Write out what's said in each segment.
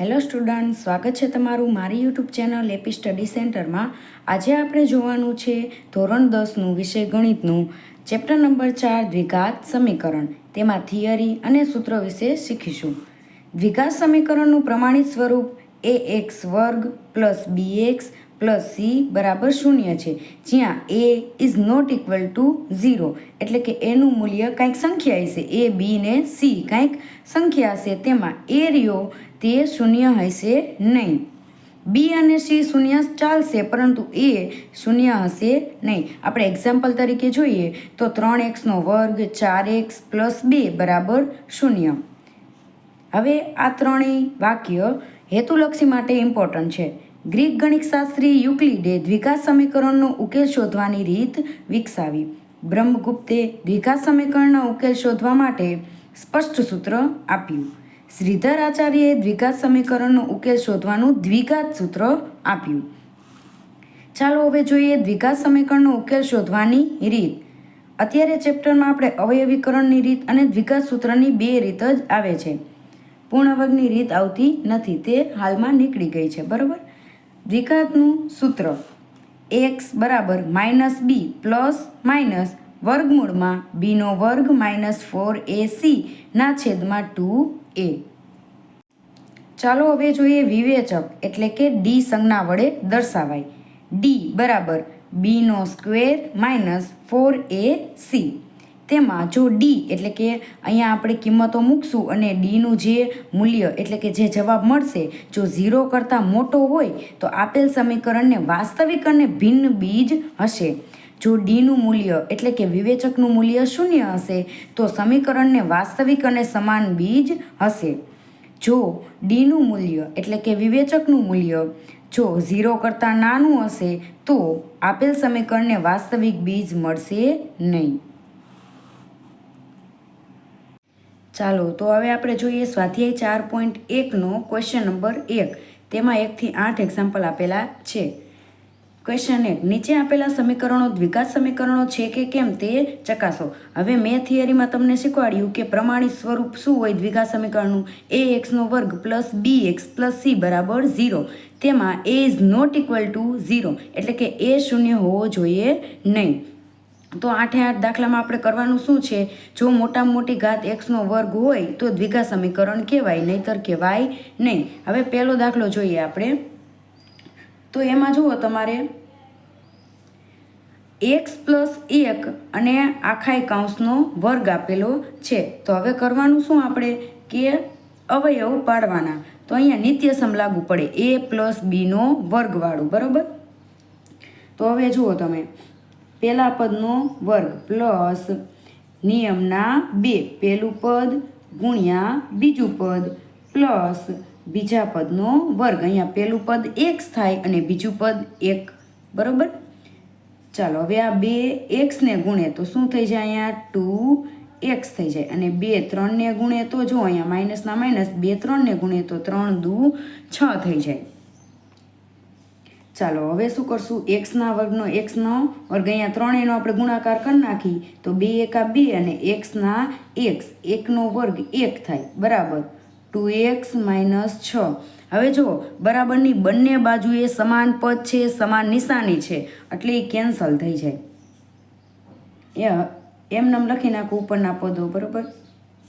Hello student, સ્વાગત છે તમારું મારી યુટ્યુબ ચેનલ એપી સ્ટડી સેન્ટરમાં. આજે આપણે જોવાનું છે ધોરણ દસનું વિષય ગણિતનું. ચેપ્ટર નંબર ચાર, દ્વિઘાત સમીકરણ. તેમાં થિયરી અને સૂત્ર વિશે શીખીશું. દ્વિઘાત સમીકરણનું પ્રમાણિત સ્વરૂપ એ એક્સ વર્ગ plus B x plus C બરાબર શૂન્ય છે. જ્યાં A is not equal to zero. એટલે કે એનું મૂલ્ય કંઈક સંખ્યા હશે. એ, બી ને સી કંઈક સંખ્યા હશે. તેમાં એ રહ્યો તે શૂન્ય હશે નહીં. બી અને સી શૂન્ય ચાલશે, પરંતુ એ શૂન્ય હશે નહીં. આપણે એક્ઝામ્પલ તરીકે જોઈએ તો ત્રણ એક્સનો વર્ગ, ચાર એક્સ પ્લસ બે બરાબર શૂન્ય. હવે આ ત્રણેય વાક્ય હેતુલક્ષી માટે ઇમ્પોર્ટન્ટ છે. ગ્રીક ગણિતશાસ્ત્રી યુક્લિડે દ્વિઘાત સમીકરણનો ઉકેલ શોધવાની રીત વિકસાવી. બ્રહ્મગુપ્તે દ્વિઘાત સમીકરણનો ઉકેલ શોધવા માટે સ્પષ્ટ સૂત્ર આપ્યું. શ્રીધર આચાર્યએ દ્વિઘાત સમીકરણનો ઉકેલ શોધવાનું દ્વિઘાત સૂત્ર આપ્યું. ચાલો હવે જોઈએ દ્વિઘાત સમીકરણનો ઉકેલ શોધવાની રીત. અત્યારે ચેપ્ટરમાં આપણે અવયવીકરણની રીત અને દ્વિઘાત સૂત્રની બે રીત જ આવે છે. પૂર્ણવર્ગની રીત આવતી નથી, તે હાલમાં નીકળી ગઈ છે, બરાબર? દ્વિઘાતનું સૂત્ર એક્સ બરાબર માઇનસ બી પ્લસ માઇનસ વર્ગમૂળમાં બીનો વર્ગ માઇનસ ફોર એ સી ના છેદમાં ટુ એ. ચાલો હવે જોઈએ વિવેચક, એટલે કે ડી સંજ્ઞા વડે દર્શાવાય. ડી બરાબર બીનો square minus four A C. તેમાં જો ડી, એટલે કે અહીંયા આપણે કિંમતો મૂકશું અને ડીનું જે મૂલ્ય, એટલે કે જે જવાબ મળશે, જો ઝીરો કરતાં મોટો હોય, તો આપેલ સમીકરણને વાસ્તવિક અને ભિન્ન બીજ હશે. જો ડીનું મૂલ્ય એટલે કે વિવેચકનું મૂલ્ય શૂન્ય હશે, તો સમીકરણને વાસ્તવિક અને સમાન બીજ હશે. જો ડીનું મૂલ્ય એટલે કે વિવેચકનું મૂલ્ય જો ઝીરો કરતાં નાનું હશે, તો આપેલ સમીકરણને વાસ્તવિક બીજ મળશે નહીં. ચાલો, તો હવે આપણે જોઈએ સ્વાધ્યાય ચાર પોઈન્ટ એકનો ક્વેશ્ચન નંબર એક. તેમાં એકથી આઠ એક્ઝામ્પલ આપેલા છે. ક્વેશ્ચન એક. નીચે આપેલા સમીકરણો દ્વિઘાત સમીકરણો છે કે કેમ તે ચકાસો. હવે મેં થિયરીમાં તમને શીખવાડ્યું કે પ્રમાણિત સ્વરૂપ શું હોય દ્વિઘાત સમીકરણનું? એ એક્સનો વર્ગ plus B x plus C બરાબર ઝીરો. તેમાં A is not equal to zero. એટલે કે એ શૂન્ય હોવો જોઈએ નહીં. તો આઠે આઠ દાખલામાં આપણે કરવાનું શું છે? જો મોટામાં મોટી ઘાત એક્સનો વર્ગ હોય તો દ્વિઘા સમીકરણ કહેવાય, નહીતર કહેવાય નહીં. હવે પહેલો દાખલો જોઈએ આપણે. તો એમાં જુઓ તમારે. એક્સ પ્લસ એક અને આખાઈ કાઉન્સનો વર્ગ આપેલો છે. તો હવે કરવાનું શું આપણે? કે અવયવ પાડવાના. તો અહીંયા નિત્યસમ લાગુ પડે. એ પ્લસ બીનો વર્ગવાળું, બરાબર? તો હવે જુઓ તમે. પહેલા પદનો વર્ગ પ્લસ નિયમના બે. પહેલું પદ ગુણ્યા બીજું પદ પ્લસ બીજા પદનો વર્ગ. અહીંયા પહેલું પદ એક્સ થાય અને બીજું પદ એક. બરોબર? ચાલો, હવે આ બે એક્સને ગુણે તો શું થઈ જાય અહીંયા? ટુ એક્સ થઈ જાય. અને બે ત્રણને ગુણે તો જો અહીંયા માઇનસના માઇનસ, બે ત્રણને ગુણે તો ત્રણ દુ છ થઈ જાય. ચાલો, હવે શું કરશું? એક્સના વર્ગનો એક્સનો વર્ગ અહીંયા ત્રણેયનો આપણે ગુણાકાર કરી નાખી. તો બે એકા બે અને એક્સના એક્સ એકનો વર્ગ એક થાય. બરાબર? ટુ એક્સ માઇનસ છ. હવે જુઓ, બરાબરની બંને બાજુએ સમાન પદ છે, સમાન નિશાની છે, એટલે એ કેન્સલ થઈ જાય. એ, એમ નામ લખી નાખું ઉપરના પદો, બરાબર?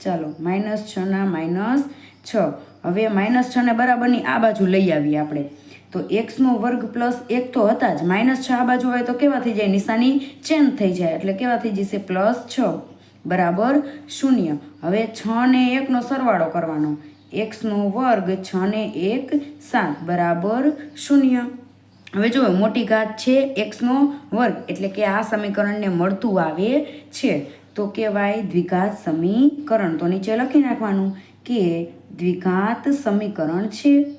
ચાલો, માઇનસ છના માઇનસ છ. હવે માઇનસ છને બરાબરની આ બાજુ લઈ આવીએ આપણે. તો એક્સનો વર્ગ પ્લસ એક તો હતા જ. માઇનસ છ આ બાજુ હોય તો કેવા થઈ જાય? નિશાની ચેન્જ થઈ જાય, એટલે કેવા થઈ જશે? પ્લસ છ. બરાબર, શૂન્ય. હવે છ ને એકનો સરવાળો કરવાનો. એક્સનો વર્ગ છ ને એક સાત, બરાબર શૂન્ય. હવે જો મોટી ઘાત છે એક્સનો વર્ગ, એટલે કે આ સમીકરણને મળતું આવે છે. તો કહેવાય દ્વિઘાત સમીકરણ. તો નીચે લખી નાખવાનું કે દ્વિઘાત સમીકરણ છે.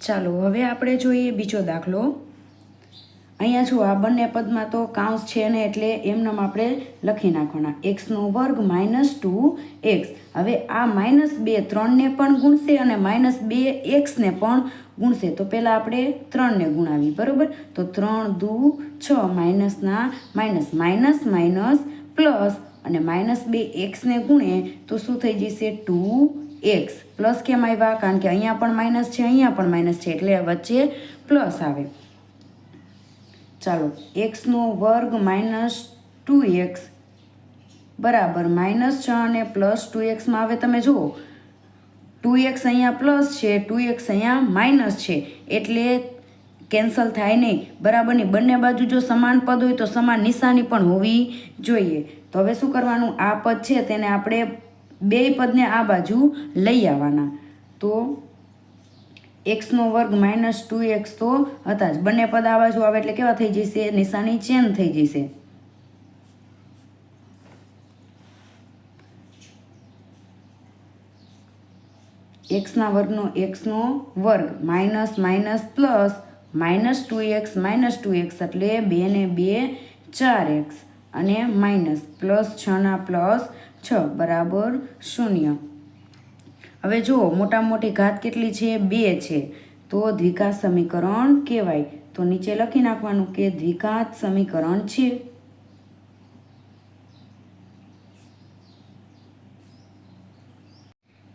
ચાલો, હવે આપણે જોઈએ બીજો દાખલો. અહીંયા છું આ બંને પદમાં તો કાઉન્સ છે ને એટલે એમનામ આપણે લખી નાખવાના. એક્સનો વર્ગ માઇનસ ટુ એક્સ હવે આ માઇનસ બે ત્રણને પણ ગુણશે અને માઇનસ બે એક્સને પણ ગુણશે. તો પહેલાં આપણે ત્રણને ગુણાવી, બરાબર? તો ત્રણ દુ છ માઇનસના માઇનસ માઇનસ માઇનસ પ્લસ અને માઇનસ બે એક્સને ગુણે તો શું થઈ જશે? ટુ એક્સ પ્લસ કેમ આવ્યા? કારણ કે અહીંયા પણ માઇનસ છે, અહીંયા પણ માઇનસ છે. એટલે વચ્ચે પ્લસ આવે. ચાલો એક્સનો વર્ગ માઇનસ ટુ એક્સ બરાબર માઇનસ છ અને પ્લસ ટુ એક્સમાં હવે તમે જુઓ, ટુ એક્સ અહીંયા પ્લસ છે, ટુ એક્સ અહીંયા માઇનસ છે, એટલે કેન્સલ થાય નહીં. બરાબર નહીં, બંને બાજુ જો સમાન પદ હોય તો સમાન નિશાની પણ હોવી જોઈએ. તો હવે શું કરવાનું? આ પદ છે, તેને આપણે બે પદને આ બાજુ લઈ આવવાના. તો એક્સનો વર્ગ માઇનસ ટુ એક્સ તો હતા જ. બંને પદ આ બાજુ આવે એટલે કેવા થઈ જશે? નિશાની ચેન્જ થઈ જશે. એક્સના વર્ગનો એક્સનો વર્ગ minus minus plus minus two x minus two x એટલે બે ને બે ચાર એક્સ અને માઇનસ પ્લસ છના પ્લસ છ. બરાબર શૂન્ય. હવે જુઓ મોટા મોટી ઘાત કેટલી છે? બે છે. તો દ્વિઘાત સમીકરણ કહેવાય. તો નીચે લખી નાખવાનું કે દ્વિઘાત સમીકરણ છે.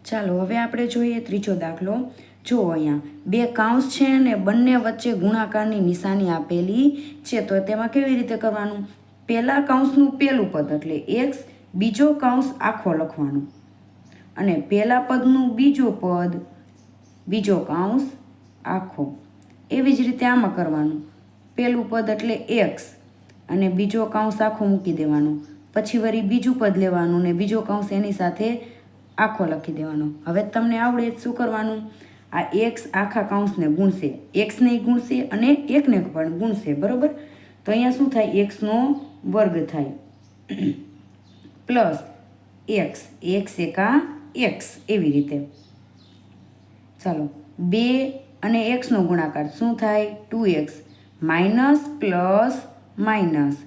ચાલો, હવે આપણે જોઈએ ત્રીજો દાખલો. જુઓ અહીંયા બે કાઉન્સ છે અને બંને વચ્ચે ગુણાકારની નિશાની આપેલી છે, તો તેમાં કેવી રીતે કરવાનું? પહેલા કાઉન્સનું પહેલું પદ એટલે એક્સ બીજો કાઉન્સ આખો લખવાનો. અને પહેલાં પદનું બીજો પદ, બીજો કાઉન્સ, આખો. એવી જ રીતે આમાં કરવાનું. પહેલું પદ એટલે એક્સ અને બીજો કાઉન્સ આખો મૂકી દેવાનો. પછી વળી બીજું પદ લેવાનું ને બીજો કાઉન્સ એની સાથે આખો લખી દેવાનો. હવે તમને આવડે શું કરવાનું? આ એક્સ આખા કાઉન્સને ગુણશે. એક્સને ગુણશે અને એકને પણ ગુણશે, બરાબર? તો અહીંયા શું થાય? એક્સનો વર્ગ થાય. પ્લસ એક્સ એક્સ એકા એક્સ એવી રીતે. ચાલો, બે અને એક્સનો ગુણાકાર શું થાય? Two x minus plus minus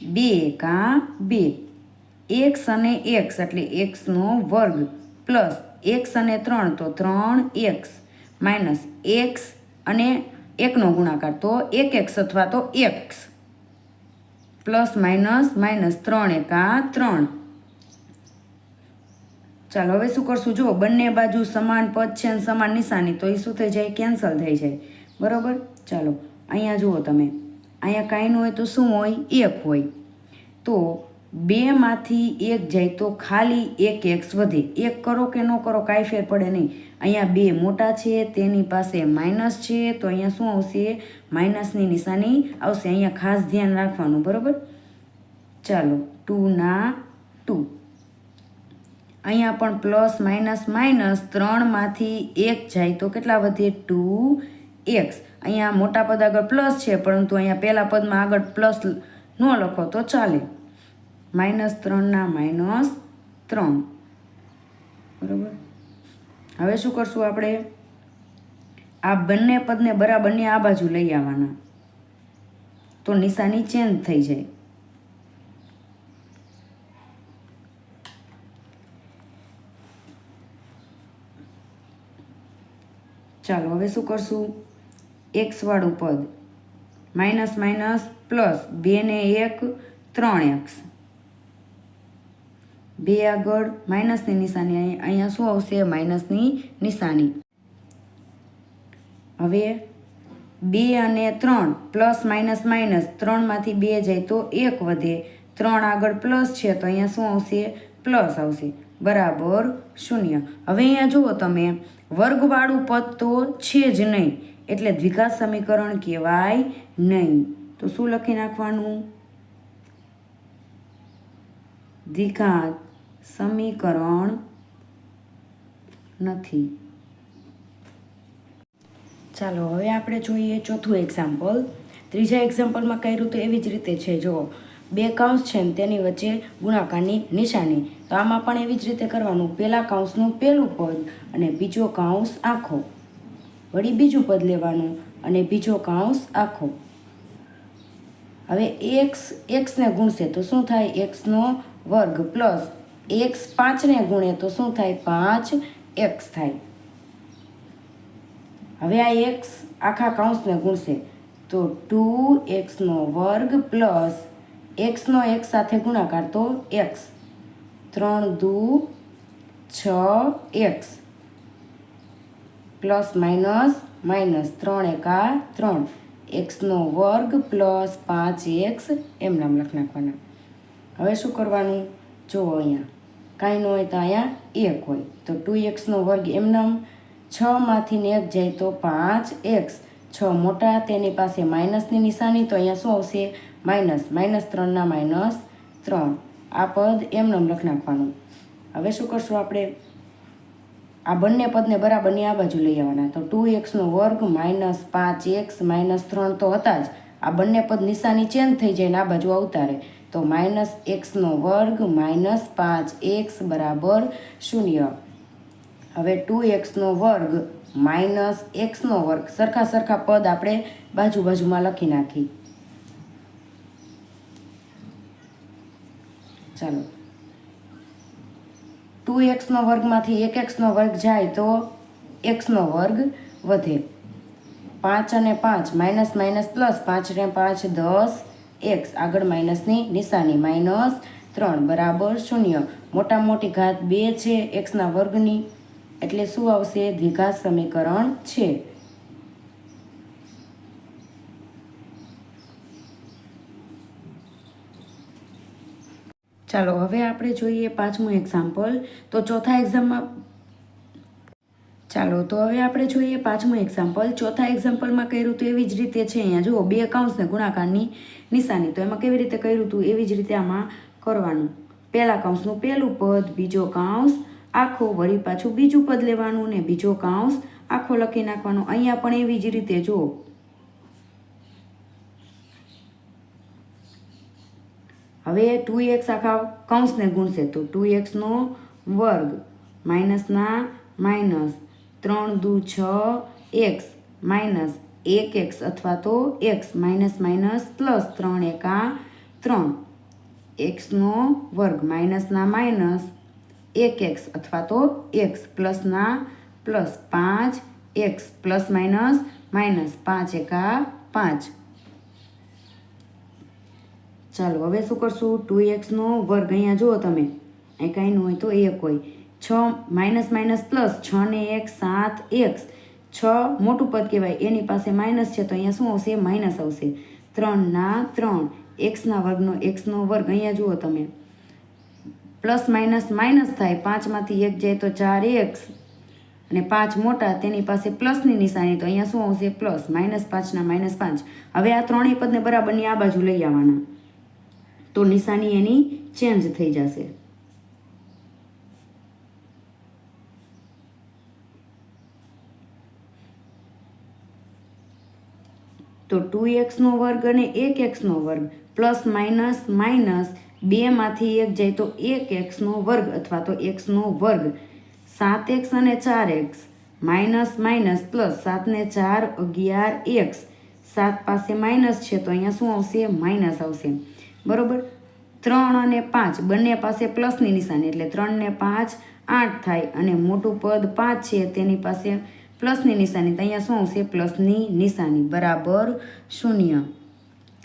બે એકા બે. એક્સ અને એક્સ એટલે એક્સનો વર્ગ પ્લસ એક્સ અને ત્રણ તો ત્રણ એક્સ માઇનસ એક્સ અને એકનો ગુણાકાર તો એક એક્સ અથવા તો એક્સ. પ્લસ માઇનસ માઇનસ ત્રણ એકા ત્રણ. ચાલો, હવે શું કરશું? જો બંને બાજુ સમાન પદ છે અને સમાન નિશાની. તો એ શું થઈ જાય? કેન્સલ થઈ જાય. બરાબર? ચાલો, અહીંયા જુઓ તમે. અહીંયા કાંઈ ન હોય તો શું હોય? એક હોય. તો બેમાંથી એક જાય તો ખાલી એક એક્સ વધે. એક કરો કે ન કરો, કાંઈ ફેર પડે નહીં. અહીંયા બે મોટા છે, તેની પાસે માઇનસ છે, તો અહીંયા શું આવશે? માઇનસની નિશાની આવશે. અહીંયા ખાસ ધ્યાન રાખવાનું, બરાબર? ચાલો ટુના ટુ અહીંયા પણ પ્લસ, માઇનસ માઇનસ ત્રણમાંથી એક જાય. તો કેટલા વધે? Two x. અહીંયા મોટા પદ આગળ પ્લસ છે, પરંતુ અહીંયા પહેલા પદમાં આગળ પ્લસ ન લખો તો ચાલે. માઇનસ ત્રણના માઇનસ ત્રણ. બરાબર? હવે શું કરશું આપણે? આ બંને પદને બરાબરની આ બાજુ લઈ આવવાના. તો નિશાની ચેન્જ થઈ જાય. ચાલો, હવે શું કરશું? એક્સવાળું પદ. માઇનસ માઇનસ પ્લસ બે ને એક, ત્રણ એક્સ બે આગળ, માઇનસની નિશાની અહીં- અહીંયા શું આવશે? માઇનસની નિશાની. હવે બે અને ત્રણ પ્લસ માઇનસ માઇનસ ત્રણમાંથી બે જાય તો એક વધે. ત્રણ આગળ પ્લસ છે તો અહીંયા શું આવશે? પ્લસ આવશે. બરાબર, શૂન્ય. હવે અહીંયા જુઓ તમે, વર્ગવાળું પદ તો છે જ નહીં, એટલે દ્વિઘાત સમીકરણ કહેવાય નહીં. તો શું લખી નાખવાનું? દ્વિઘાત સમીકરણ નથી. ચાલો, હવે આપણે જોઈએ ચોથું એક્ઝામ્પલ ત્રીજા એક્ઝામ્પલમાં કર્યું તો એવી જ રીતે છે જો બે કાઉન્સ છે ને તેની વચ્ચે ગુણાકારની નિશાની. તો આમાં પણ એવી જ રીતે કરવાનું. પહેલા કાઉન્સનું પહેલું પદ અને બીજો કાઉન્સ આખો. વળી બીજું પદ લેવાનું અને બીજો કાઉન્સ આખો. હવે એક્સ એક્સને ગુણશે તો શું થાય? એક્સનો વર્ગ પ્લસ એક્સ પાંચને ગુણે તો શું થાય? પાંચ એક્સ થાય. હવે આ એક્સ આખા કાઉન્સને ગુણશે. તો ટુ એક્સનો વર્ગ પ્લસ એક્સનો એક્સ સાથે ગુણાકાર તો એક્સ ત્રણ દુ, છ એક્સ પ્લસ માઇનસ માઇનસ ત્રણ એકા ત્રણ. એક્સનો વર્ગ પ્લસ પાંચ એક્સ એમ નામ લખી નાખવાના. હવે શું કરવાનું? જુઓ અહીંયા કાંઈ ન હોય તો અહીંયા એક હોય. તો ટુ એક્સનો વર્ગ એમ નામ? છમાંથી ને એક જાય તો પાંચ એક્સ છ મોટા તેની પાસે માઇનસની નિશાની તો અહીંયા શું આવશે? માઇનસ માઇનસ ત્રણના માઇનસ ત્રણ. આ પદ એમનેમ લખી નાખવાનું. હવે શું કરશું આપણે? આ બંને પદને બરાબરની આ બાજુ લઈ આવવાના. તો ટુ એક્સનો વર્ગ માઇનસ પાંચ એક્સ માઇનસ ત્રણ તો હતા જ. આ બંને પદ નિશાની ચેન્જ થઈ જાય ને આ બાજુ અવતારે. તો માઇનસ એક્સનો વર્ગ માઇનસ પાંચ એક્સ બરાબર શૂન્ય. હવે ટુ એક્સનો વર્ગ માઇનસ એક્સનો વર્ગ. સરખા સરખા પદ આપણે બાજુ બાજુમાં લખી નાખી. ચાલો. ટુ એક્સનો વર્ગમાંથી એક એક્સનો વર્ગ જાય તો એક્સનો વર્ગ વધે. પાંચ અને પાંચ, માઇનસ માઇનસ પ્લસ પાંચ ને પાંચ દસ એક્સ. આગળ માઇનસની નિશાની, માઇનસ ત્રણ, બરાબર શૂન્ય. મોટા મોટી ઘાત બે છે, એક્સના વર્ગની. એટલે શું આવશે? દ્વિઘાત સમીકરણ છે. ચાલો, હવે આપણે જોઈએ પાંચમું એક્ઝામ્પલ તો ચોથા એક્ઝામમાં ચાલો, તો હવે આપણે જોઈએ પાંચમું એક્ઝામ્પલ ચોથા એક્ઝામ્પલમાં કર્યું હતું એવી જ રીતે છે અહીંયા. જુઓ, બે કૌંસને ગુણાકારની નિશાની. તો એમાં કેવી રીતે કર્યું હતું એવી જ રીતે આમાં કરવાનું. પહેલા કાઉન્સનું પહેલું પદ, બીજો કાઉન્સ આખો વળી પાછું બીજું પદ લેવાનું ને બીજો કાઉન્સ આખો લખી નાખવાનો. અહીંયા પણ એવી જ રીતે, જુઓ. હવે ટુ એક્સ આખા કૌંસને ગુણશે તો ટુ એક્સનો વર્ગ માઇનસના માઇનસ ત્રણ દુ છ એક્સ માઇનસ એક એક્સ અથવા તો એક્સ માઇનસ માઇનસ પ્લસ ત્રણ એકા ત્રણ. એક્સનો વર્ગ માઇનસના માઇનસ એક એક્સ અથવા તો એક્સ પ્લસના પ્લસ પાંચ એક્સ પ્લસ માઇનસ માઇનસ પાંચ એકા પાંચ. ચાલો, હવે શું કરશું? ટુ એક્સનો વર્ગ અહીંયા જુઓ તમે. અહીં કાંઈ ન હોય તો એક હોય. છ માઇનસ માઇનસ પ્લસ છ ને એક સાત એક્સ. છ મોટું પદ કહેવાય. એની પાસે માઇનસ છે તો અહીંયા શું આવશે? માઇનસ આવશે. ત્રણના ત્રણ. એક્સના વર્ગનો એક્સનો વર્ગ અહીંયા જુઓ તમે. પ્લસ માઇનસ માઇનસ થાય. પાંચમાંથી એક જાય તો ચાર એક્સ. અને પાંચ મોટા, તેની પાસે પ્લસની નિશાની તો અહીંયા શું આવશે? પ્લસ. માઇનસ પાંચના માઇનસ પાંચ. હવે આ ત્રણેય પદને બરાબરની આ બાજુ લઈ આવવાના. તો નિશાની એની ચેન્જ થઈ જશે. તો ટુ એક્સનો વર્ગ અને એક એક્સનો વર્ગ પ્લસ માઇનસ માઇનસ બેમાંથી એક જાય તો એક એક્સનો વર્ગ અથવા તો એક્સનો વર્ગ. સાત એક્સ અને ચાર એક્સ માઇનસ માઇનસ પ્લસ સાતને ચાર અગિયાર એક્સ. સાત પાસે માઇનસ છે તો અહીંયા શું આવશે? માઇનસ આવશે. બરોબર? ત્રણ અને પાંચ, બંને પાસે પ્લસની નિશાની એટલે ત્રણને પાંચ આઠ થાય અને મોટું પદ પાંચ છે, તેની પાસે પ્લસની નિશાની. તો અહીંયા શું આવશે? પ્લસની નિશાની. બરાબર, શૂન્ય.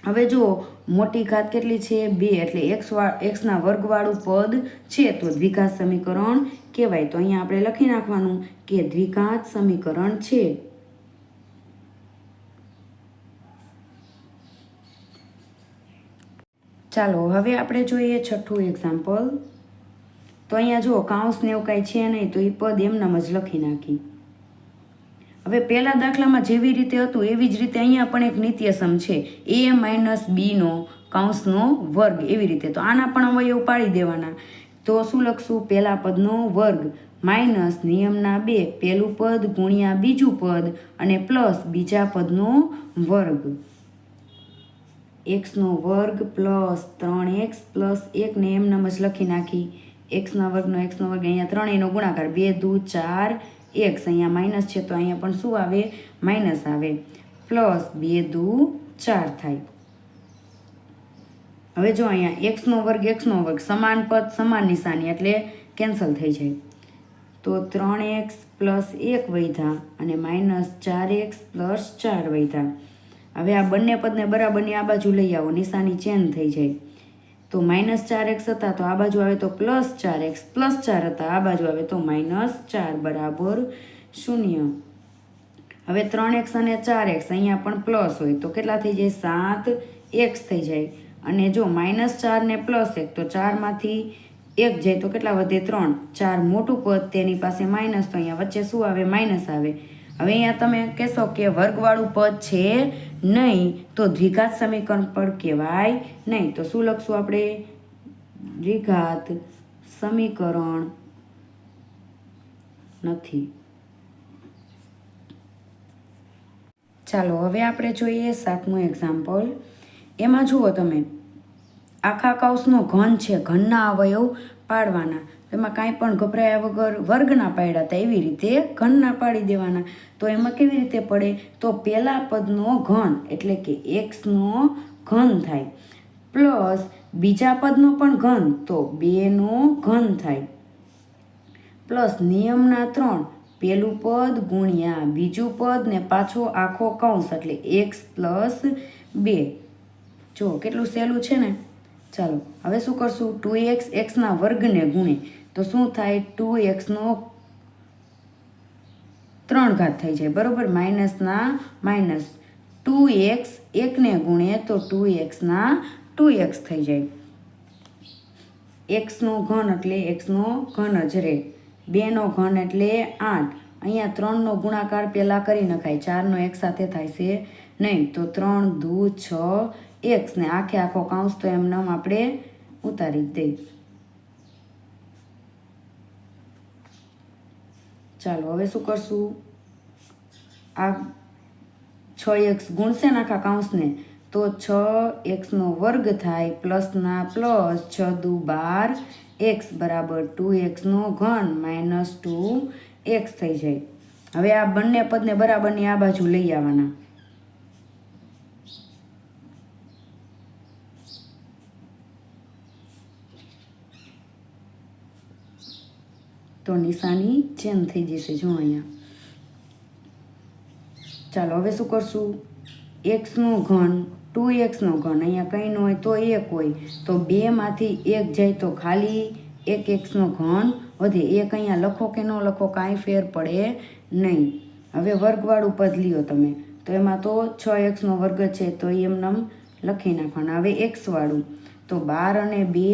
હવે જુઓ, મોટી ઘાત કેટલી છે? બે, એટલે એક્સ એક્સના વર્ગવાળું પદ છે, તો દ્વિઘાત સમીકરણ કહેવાય. તો અહીંયા આપણે લખી નાખવાનું કે દ્વિઘાત સમીકરણ છે. ચાલો, હવે આપણે જોઈએ છઠ્ઠું એક્ઝામ્પલ તો અહીંયા જુઓ કાઉન્સ ને એવું કાંઈ છે નહીં, તો એ પદ એમનામ જ લખી નાખી. હવે પહેલા દાખલામાં જેવી રીતે હતું, એવી જ રીતે અહીંયા પણ એક નિત્યસમ છે. એ માઇનસ બીનો કાઉન્સનો વર્ગ, એવી રીતે. તો આના પણ અવયવ પાડી દેવાના. તો શું લખશું? પહેલા પદનો વર્ગ. માઇનસ નિયમના બે, પહેલું પદ ગુણ્યા બીજું પદ અને પ્લસ બીજા પદનો વર્ગ. એક્સનો વર્ગ પ્લસ ત્રણ એક્સ પ્લસ એકને એમનામ જ લખી નાખી. એક્સના વર્ગનો એક્સનો વર્ગ અહીંયા ત્રણેયનો ગુણાકાર. બે, દુ, ચાર એક્સ અહીંયા માઇનસ છે તો અહીંયા પણ શું આવે? માઇનસ આવે. પ્લસ બે, દુ, ચાર થાય. હવે જો અહીંયા એક્સનો વર્ગ એક્સનો વર્ગ સમાન પદ, સમાન નિશાની એટલે કેન્સલ થઈ જાય. તો ત્રણ એક્સ પ્લસ એક વૈધા અને માઇનસ ચાર એક્સ પ્લસ ચાર વૈધા. હવે આ બંને પદને બરાબરની આ બાજુ લઈ આવો, નિશાની ચેન્જ થઈ જાય. તો માઇનસ ચાર એક્સ હતા તો આ બાજુ આવે તો પ્લસ ચાર એક્સ, પ્લસ ચાર હતા આ બાજુ આવે તો માઇનસ ચાર બરાબર શૂન્ય. હવે ત્રણ એક્સ અને ચાર એક્સ અહીંયા પણ પ્લસ હોય તો કેટલા થઈ જાય? સાત એક્સ થઈ જાય. અને જો માઇનસ ચાર ને પ્લસ એક તો ચારમાંથી એક જાય તો કેટલા વધે? ત્રણ. ચાર મોટું પદ તેની પાસે માઇનસ તો અહીંયા વચ્ચે શું આવે? માઇનસ આવે. હવે અહીંયા તમે કહેશો કે વર્ગવાળું પદ છે નહીં, તો દ્વિઘાત સમીકરણ પણ કહેવાય નહીં. તો શું લખશું આપણે? દ્વિઘાત સમીકરણ નથી. ચાલો, હવે આપણે જોઈએ સાતમું એક્ઝામ્પલ એમાં જુઓ તમે, આખા કૌશનો ઘન છે, ઘનના અવયવ પાડવાના. એમાં કાંઈ પણ ગભરાયા વગર વર્ગના પાડ્યા હતા એવી રીતે ઘનના પાડી દેવાના. તો એમાં કેવી રીતે પડે? તો પહેલા પદનો ઘન એટલે કે એક્સનો ઘન થાય. પ્લસ બીજા પદનો પણ ઘન, તો બેનો ઘન થાય. પ્લસ નિયમના ત્રણ, પહેલું પદ ગુણ્યા બીજું પદ ને પાછો આખો કૌંસ એટલે એક્સ પ્લસ બે. જો કેટલું સહેલું છે ને? ચાલો, હવે શું કરશું? ટુ એક્સ, એક્સના વર્ગને ગુણે. તો શું થાય? ટુ એક્સનો ત્રણ ઘાત થઈ જાય. બરાબર? માઇનસના માઇનસ ટુ એક્સ એકને ગુણે તો ટુ એક્સના ટુ એક્સ થઈ જાય. એક્સનો ઘન એટલે એક્સનો ઘન જ રહે. બેનો ઘન એટલે આઠ. અહીંયા ત્રણનો ગુણાકાર પહેલાં કરી નખાય. ચારનો એક સાથે થાય છે નહીં. તો ત્રણ દુ છ એક્સ ને આખે આખો કાઉન્સ તો એમ નામ આપણે ઉતારી જ ચાલો, હવે શું કરશું? આ છ એક્સ ગુણશે નાખા કાઉન્સને તો છ એક્સનો વર્ગ થાય પ્લસના પ્લસ છ દુ બાર એક્સ બરાબર ટુ એક્સનો ઘન માઇનસ ટુ એક્સ થઈ જાય. હવે આ બંને પદને બરાબરની આ બાજુ લઈ આવવાના. તો નિશાની ચેન્જ થઈ જશે, જો અહીંયા. ચાલો, હવે શું કરશું? એક્સનું ઘન, ટુ એક્સનો ઘન, અહીંયા કંઈ ન હોય તો એક હોય. તો બેમાંથી એક જાય તો ખાલી એક એક્સનો ઘન. વધે એક અહીંયા લખો કે ન લખો, કાંઈ ફેર પડે નહીં. હવે વર્ગવાળું પદ લ્યો તમે. તો એમાં તો છ એક્સનો વર્ગ છે, તો એમનેમ લખી નાખવાના. હવે એક્સવાળું તો બાર અને બે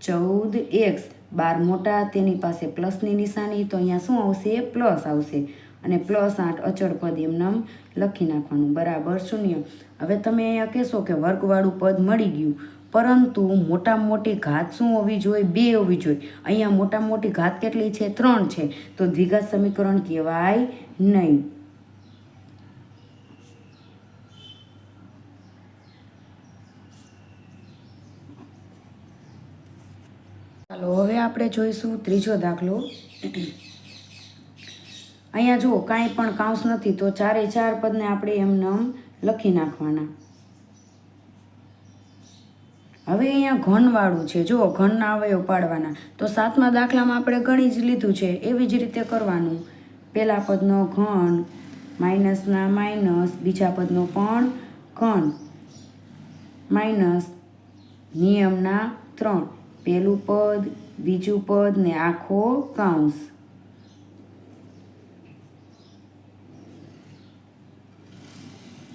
ચૌદ એક્સ બાર મોટા, તેની પાસે પ્લસની નિશાની, તો અહીંયા શું આવશે? પ્લસ આવશે. અને પ્લસ આઠ અચળ પદ એમનેમ લખી નાખવાનું. બરાબર, શૂન્ય. હવે તમે અહીંયા કહેશો કે વર્ગવાળું પદ મળી ગયું. પરંતુ મોટામાં મોટી ઘાત શું હોવી જોઈએ? બે હોવી જોઈએ. અહીંયા મોટામાં મોટી ઘાત કેટલી છે? ત્રણ છે. તો દ્વિઘાત સમીકરણ કહેવાય નહીં. ચાલો, હવે આપણે જોઈશું ત્રીજો દાખલો. અહીંયા જુઓ, કાંઈ પણ કાઉન્સ નથી, તો ચારે ચાર પદને આપણે એમનેમ લખી નાખવાના. હવે અહીંયા ઘનવાળું છે, જુઓ, ઘનના અવયવ પાડવાના. તો સાતમા દાખલામાં આપણે ગણી જ લીધું છે, એવી જ રીતે કરવાનું. પહેલા પદનો ઘન, માઇનસના માઇનસ, બીજા પદનો પણ ઘન. માઇનસ નિયમના ત્રણ. પહેલું પદ, બીજું પદ ને આખો કાઉન્સ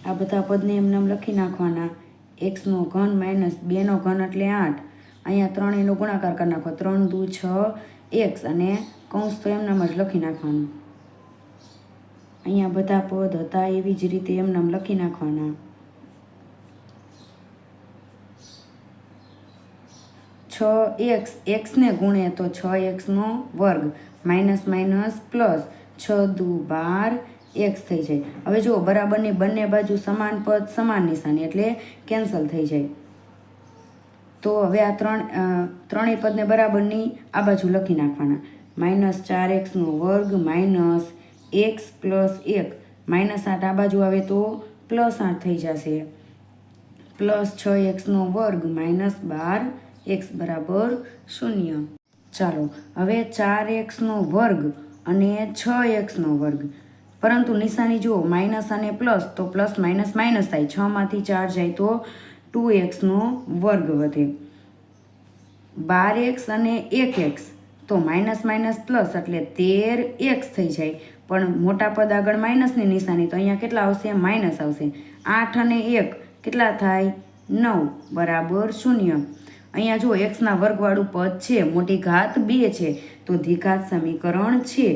આ બધા પદને એમને એમ લખી નાખવાના. એક્સનો ઘન માઇનસ બેનો ઘન એટલે આઠ. અહીંયા ત્રણ એનો ગુણાકાર કરી નાખો. ત્રણ, દુ, છ એક્સ અને કૌંસ તો એમનામ જ લખી નાખવાનું. અહીંયા બધા પદ હતા એવી જ રીતે એમનામ લખી નાખવાના. છ એક્સ એક્સને ગુણે તો છ એક્સનો વર્ગ, માઇનસ માઇનસ પ્લસ છ દુ બાર એક્સ થઈ જાય. હવે જુઓ, બરાબરની બંને બાજુ સમાન પદ, સમાન નિશાની, એટલે કેન્સલ થઈ જાય. તો હવે આ ત્રણ ત્રણેય પદને બરાબરની આ બાજુ લખી નાખવાના. માઇનસ ચાર એક્સનો વર્ગ, માઇનસ એક્સ પ્લસ એક. માઇનસ આઠ આ બાજુ આવે તો પ્લસ આઠ થઈ જશે. પ્લસ છ એક્સનો વર્ગ, માઇનસ બાર એક્સ બરાબર શૂન્ય. ચાલો, હવે ચાર એક્સનો વર્ગ અને છ એક્સનો વર્ગ. પરંતુ નિશાની જુઓ, માઇનસ અને પ્લસ, તો પ્લસ માઇનસ માઇનસ થાય. છમાંથી ચાર જાય તો ટુ એક્સનો વર્ગ વધે. બાર એક્સ અને એક એક્સ તો માઇનસ માઇનસ પ્લસ એટલે તેર એક્સ થઈ જાય. પણ મોટા પદ આગળ માઇનસની નિશાની, તો અહીંયા કેટલા આવશે? માઇનસ આવશે. આઠ અને એક કેટલા થાય? નવ. બરાબર શૂન્ય. અહીંયા જો એક્સના વર્ગવાળું પદ છે મોટી ઘાત બે છે તો દ્વિઘાત સમીકરણ છે.